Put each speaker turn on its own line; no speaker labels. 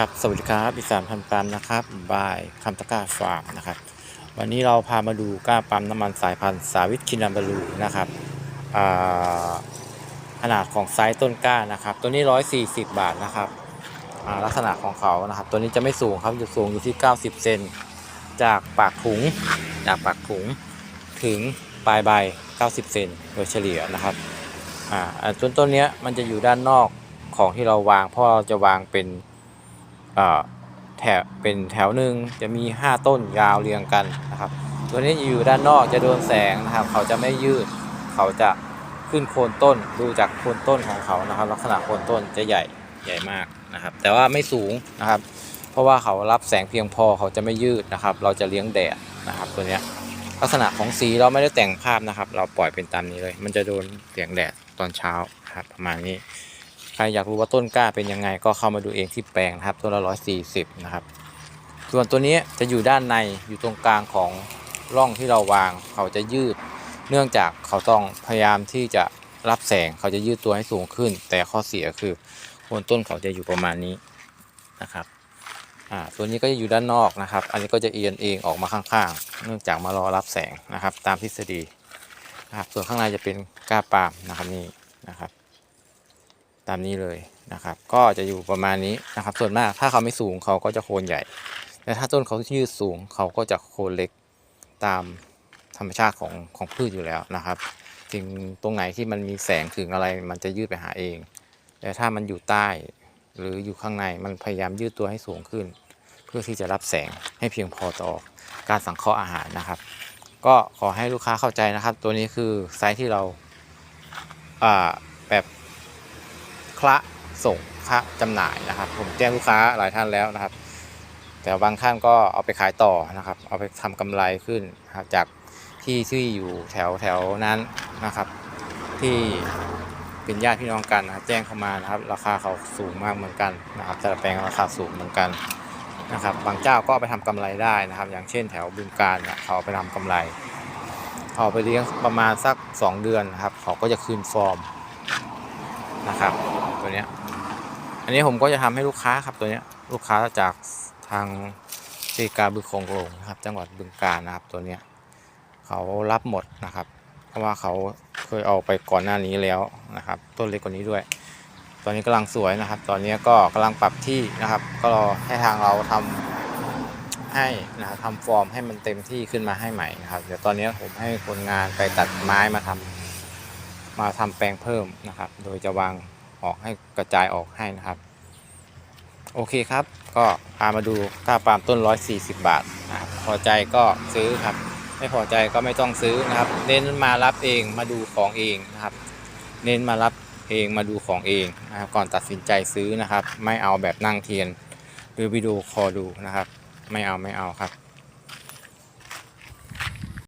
ครับสวัสดีครับอีสานพันปั๊มนะครับบายคำตะก้าฟาร์มนะครับ วันนี้เราพามาดูก้าปั๊มน้ำมันสายพันธุ์สาวิตคินัมบารูนะครับขนาดของไซส์ต้นก้านะครับ ตัวนี้ 140 บาทนะครับลักษณะของเขานะครับ ตัวนี้จะไม่สูงครับจะสูงอยู่ที่ 90 เซนจากปากถุงจากปากถุงถึงปลายใบ 90 เซนโดยเฉลี่ยนะครับอ่าต้นต้นนี้มันจะอยู่ด้านนอกของที่เราวางเพราะเราจะวางเป็น แถวเป็นแถวหนึ่งจะมี 5 ต้นยาวเรียงกันนะครับ ตัวนี้อยู่ด้านนอกจะโดนแสงนะครับ เขาจะไม่ยืด เขาจะขึ้นโคนต้นดูจากโคนต้นของเขานะครับ ลักษณะโคนต้นจะใหญ่ใหญ่มากนะครับ แต่ว่าไม่สูงนะครับ เพราะว่าเขารับแสงเพียงพอเขาจะไม่ยืดนะครับ เราจะเลี้ยงแดดนะครับ ตัวนี้ลักษณะของสีเราไม่ได้แต่งภาพนะครับ เราปล่อยเป็นตามนี้เลย มันจะโดนแสงแดดตอนเช้าครับประมาณนี้ ใครอยากรู้ว่าต้นกล้าเป็นยังไง ก็เข้ามาดูเองที่แปลงนะครับต้นละร้อยสี่สิบนะครับ ส่วนตัวนี้จะอยู่ด้านในอยู่ตรงกลางของร่องที่เราวาง เขาจะยืด เนื่องจากเขาต้องพยายามที่จะรับแสงเขาจะยืดตัวให้สูงขึ้น แต่ข้อเสียคือโคนต้นเขาจะอยู่ประมาณนี้นะครับอ่าตัวนี้ก็จะอยู่ด้านนอกนะครับ อันนี้ก็จะเอียงเองออกมาข้างๆ เนื่องจากมารอรับแสงนะครับ ตามทฤษฎีนะครับส่วนข้างในจะเป็นก้าปาล์มนะครับนี่นะครับ ตามนี้เลยนะครับ ก็จะอยู่ประมาณนี้นะครับ ส่วนมากถ้าเขาไม่สูงเขาก็จะโคนใหญ่แต่ถ้าต้นเขายืดสูงเขาก็จะโคนเล็กตามธรรมชาติของของพืชอยู่แล้วนะครับถึงตรงไหนที่มันมีแสงถึงอะไรมันจะยืดไปหาเอง แต่ถ้ามันอยู่ใต้หรืออยู่ข้างในมันพยายามยืดตัวให้สูงขึ้น เพื่อที่จะรับแสงให้เพียงพอต่อการสังเคราะห์อาหารนะครับ ก็ขอให้ลูกค้าเข้าใจนะครับ ตัวนี้คือไซส์ที่เราอ่าแบบ คละส่งคะจำหน่ายนะครับ ผมแจ้งลูกค้าหลายท่านแล้วนะครับ แต่บางท่านก็เอาไปขายต่อนะครับ เอาไปทำกำไรขึ้นนะครับจากที่ที่อยู่แถวแถวนั้นนะครับ ที่เป็นญาติพี่น้องกันนะแจ้งเข้ามานะครับ ราคาเขาสูงมากเหมือนกันนะครับแต่ละแปลงราคาสูงเหมือนกันนะครับ บางเจ้าก็ไปทำกำไรได้นะครับ อย่างเช่นแถวบึงการเนี่ยเขาไปทำกำไรเขาเอาไปเลี้ยงประมาณสัก 2 เดือนนะครับ เขาก็จะคืนฟอร์มนะครับ ตัวเนี้ย อันนี้ผมก็จะทำให้ลูกค้าครับตัวเนี้ย ลูกค้าจากทางเซกาบึกคงโลงนะครับ จังหวัดบึงกาฬนะครับตัวเนี้ยเขารับหมดนะครับ เพราะว่าเขาเคยเอาไปก่อนหน้านี้แล้วนะครับ ต้นเล็กกว่านี้ด้วย ตอนนี้กำลังสวยนะครับ ตอนนี้ก็กำลังปรับที่นะครับ ก็รอให้ทางเราทำให้นะครับทำฟอร์มให้มันเต็มที่ขึ้นมาให้ใหม่นะครับ เดี๋ยวตอนนี้ผมให้คนงานไปตัดไม้มาทำมาทำแปลงเพิ่มนะครับ โดยจะวาง ออกให้กระจายออกให้นะครับ โอเคครับ ก็พามาดูค่าปาล์มต้น 140 บาทนะครับพอใจก็ซื้อครับ ไม่พอใจก็ไม่ต้องซื้อนะครับ เน้นมารับเองมาดูของเองนะครับ เน้นมารับเองมาดูของเองนะครับก่อนตัดสินใจซื้อนะครับ ไม่เอาแบบนั่งเทียน หรือวิดีโอคอดูนะครับ ไม่เอาไม่เอาครับ